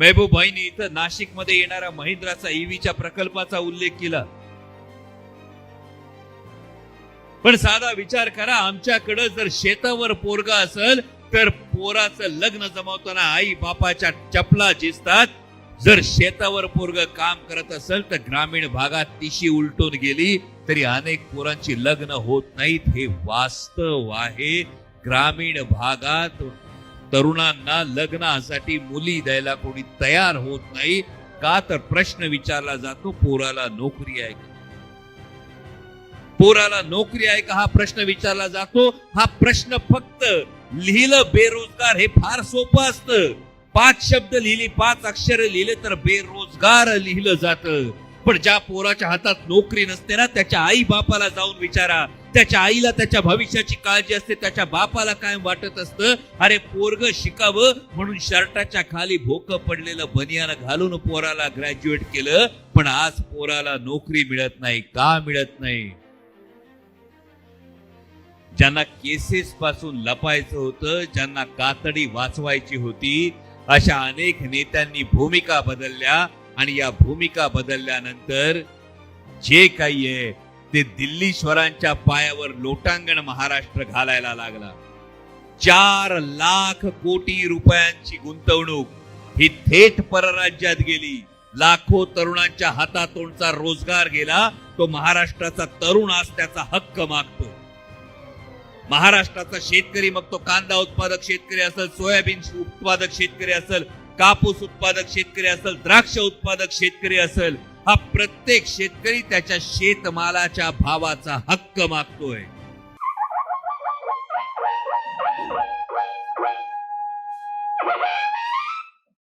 महबूबाईंनी इथं नाशिकमध्ये येणाऱ्या महिंद्राचा ईव्हीच्या प्रकल्पाचा उल्लेख केला. पण साधा विचार करा आमच्याकडं जर शेतावर पोरगा असेल तर पोराचं लग्न जमावताना आई बापाच्या चपला झिजतात. जर शेतावर पोरग काम करत असेल तर ग्रामीण भागात तिशी उलटून गेली तरी अनेक पोरांची लग्न होत नाहीत. हे वास्तव आहे. ग्रामीण भागात तरुणांना लग्नासाठी मुली द्यायला कोणी तयार होत नाही. का तर प्रश्न विचारला जातो पोराला नोकरी आहे का? पोराला नोकरी आहे का? हा प्रश्न विचारला जातो. हा प्रश्न फक्त लिहिलं बेरोजगार हे फार सोपं असतं. पाच शब्द लिहिली पाच अक्षर लिहिले तर बेरोजगार लिहिलं जातं. पण ज्या पोराच्या हातात नोकरी नसते ना त्याच्या आई बापाला जाऊन विचारा. त्याच्या आईला त्याच्या भविष्याची काळजी असते त्याच्या बापाला काय वाटत असतं. अरे पोरग शिकावं म्हणून शर्टाच्या खाली भोक पडलेलं बनियान घालून पोराला ग्रॅज्युएट केलं पण आज पोराला नोकरी मिळत नाही. का मिळत नाही? ज्यांना केसेस पासून लपायचं होतं ज्यांना कातडी वाचवायची होती अशा अनेक नेत्यांनी भूमिका बदलल्या. आणि या भूमिका बदलल्यानंतर जे काही आहे ते दिल्लीश्वरांच्या पायावर लोटांगण महाराष्ट्र घालायला लागला. चार लाख कोटी रुपयांची गुंतवणूक ही थेट परराज्यात गेली. लाखो तरुणांच्या हातातोंडचा रोजगार गेला तो महाराष्ट्राचा तरुण आज त्याचा हक्क मागतो. महाराष्ट्राचा शेतकरी मग तो कांदा उत्पादक शेतकरी असेल सोयाबीन उत्पादक शेतकरी असेल कापूस उत्पादक शेतकरी असेल द्राक्ष उत्पादक शेतकरी असेल हा प्रत्येक शेतकरी त्याच्या शेतमालाच्या भावाचा हक्क मागतोय.